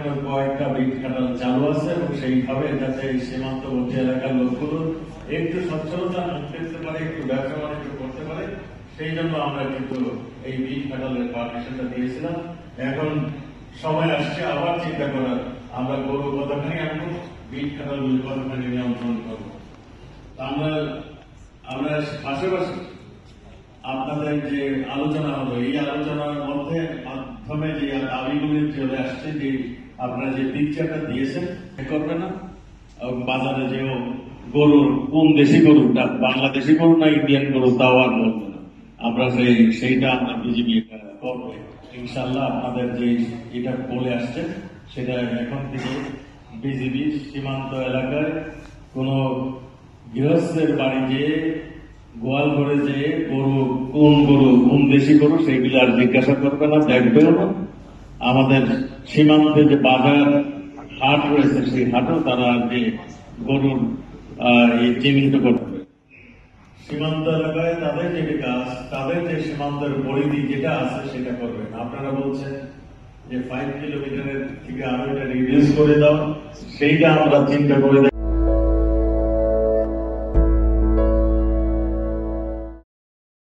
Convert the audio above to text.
খাটানো চালু আছে এবং সেইভাবে যাতে সীমান্তবর্তী এলাকার লোকগুলো একটু সচ্ছলতা আনতে পারে, একটু ব্যবসা বাণিজ্য করতে পারে, সেই জন্য আমরা কিন্তু এই বীজ খাটালের পারমিশনটা দিয়েছিলাম। এখন সময় আসছে, আবার চিন্তা করার, আমরা গরু কতখানি আনব বীজ খাটালগুলি কতখানি নিয়ন্ত্রণ করব। আমরা আমরা পাশাপাশি আপনাদের যে আলোচনা হলো এই আলোচনার মধ্যে মাধ্যমে যে দাবিগুলি চলে আসছে যে আপনারা যে পিকচারটা দিয়েছেন করবে না। বাজারে যে গরুর, কোন দেশি গরুটা বাংলাদেশি গরু না ইন্ডিয়ান গরু তাও আর বলবে না। আমরা সেই, সেইটা আমরা বিজেপি করবে। ইনশাল্লাহ আপনাদের যে এটা বলে আসছে, সেটা এখন থেকে বিজেপি সীমান্ত এলাকায় কোনো গৃহস্থের বাড়ি যেয়ে গোয়াল ঘরে যে গরু, কোন গরু, কোন দেশি গরু সেইগুলো আর জিজ্ঞাসা করবে না, দেখবেও না। আমাদের সীমান্তে যে বাজার হাট রয়েছে, সেই হাটও তারা যে গরুর চিহ্নিত করবে। সীমান্ত এলাকায় তাদের যে বিকাশ তাদের যে সীমান্তের পরিধি যেটা আছে সেটা করবেন আপনারা বলছেন যে ফাইভ কিলোমিটারের থেকে আরও এটা রিডিউস করে দাও, সেইটা আমরা চিন্তা করে